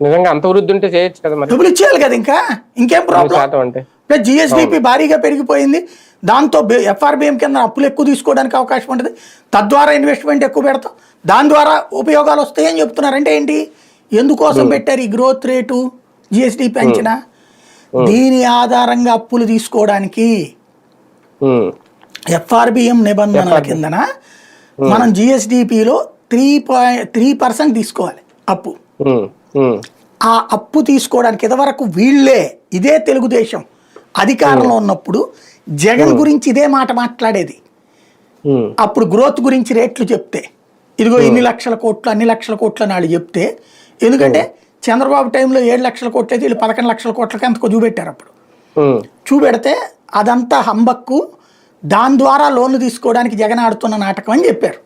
నిజంగా అంత వృద్ధి ఉంటే చేయొచ్చు కదా మరి. డబ్బులు ఇచ్చేయాలి కదా ఇంకా? ఇంకేం ప్రాబ్లం శాతం అంటే. ప్లస్ జిఎస్డిపి భారీగా పెరిగిపోయింది. దాంతో ఎఫ్ఆర్బిఎం కింద అప్పులు ఎక్కువ తీసుకోవడానికి అవకాశం ఉంటుంది. తద్వారా ఇన్వెస్ట్మెంట్ ఎక్కువ పెడతాం. దాని ద్వారా ఉపయోగాలు వస్తాయని చెప్తున్నారంటే ఏంటి? ఎందుకోసం పెట్టారు ఈ గ్రోత్ రేటు జిఎస్డి పెంచిన దీని ఆధారంగా అప్పులు తీసుకోవడానికి ఎఫ్ఆర్బిఎం నిబంధనల కిందన? మనం జిఎస్డిపిలో త్రీ పాయింట్ త్రీ పర్సెంట్ తీసుకోవాలి అప్పు. ఆ అప్పు తీసుకోవడానికి ఇదివరకు వీళ్ళే ఇదే తెలుగుదేశం అధికారంలో ఉన్నప్పుడు జగన్ గురించి ఇదే మాట మాట్లాడేది. అప్పుడు గ్రోత్ గురించి రేట్లు చెప్తే ఇదిగో ఇన్ని లక్షల కోట్లు అన్ని లక్షల కోట్లు అని వాళ్ళు చెప్తే ఎందుకంటే చంద్రబాబు టైంలో ఏడు లక్షల కోట్లు అయితే వీళ్ళు పదకొండు లక్షల కోట్లకి అంతకు చూపెట్టారు అప్పుడు. చూపెడితే అదంతా హంబక్కు దాని ద్వారా లోన్లు తీసుకోవడానికి జగన్ ఆడుతున్న నాటకం అని చెప్పారు.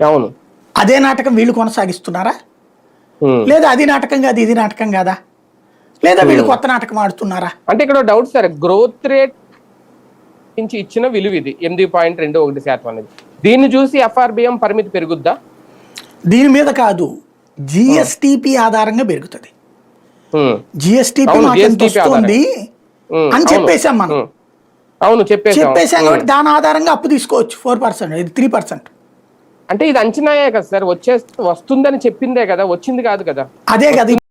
అవును. అదే నాటకం వీళ్ళు కొనసాగిస్తున్నారా. లేదా అది నాటకం కాదు ఇది నాటకం కాదా? లేదా వీళ్ళు కొత్త నాటకం ఆడుతున్నారా? అంటే ఇక్కడ డౌట్ సార్ గ్రోత్ రేట్ నుంచి ఇచ్చిన విలువ ఇది ఎనిమిది పాయింట్ రెండు ఒకటి శాతం అనేది. దీన్ని చూసి ఎఫ్ఆర్బిఎం పరిమితి పెరుగుద్దా? దీని మీద కాదు జిఎస్టిపి ఆధారంగా పెరుగుతుంది. జిఎస్టిపి వస్తుంది అని చెప్పేశాం మనం. అవును చెప్పేసాం కాబట్టి దాని ఆధారంగా అప్పు తీసుకోవచ్చు ఫోర్ పర్సెంట్ ఇది త్రీ పర్సెంట్ అంటే ఇది అంచనాయే కదా సార్ వచ్చే వస్తుందని చెప్పిందే కదా వచ్చింది కాదు కదా. అదే కదా.